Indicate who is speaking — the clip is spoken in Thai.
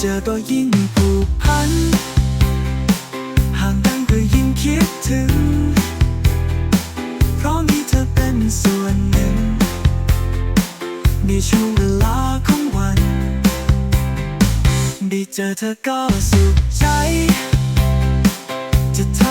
Speaker 1: เจอก็ยิ่งผูกพัน ห่างกันก็ยิ่งคิดถึง เพราะมีเธอเป็นส่วนหนึ่ง ในช่วงเวลาของวัน ได้เจอเธอก็สุขใจ จะท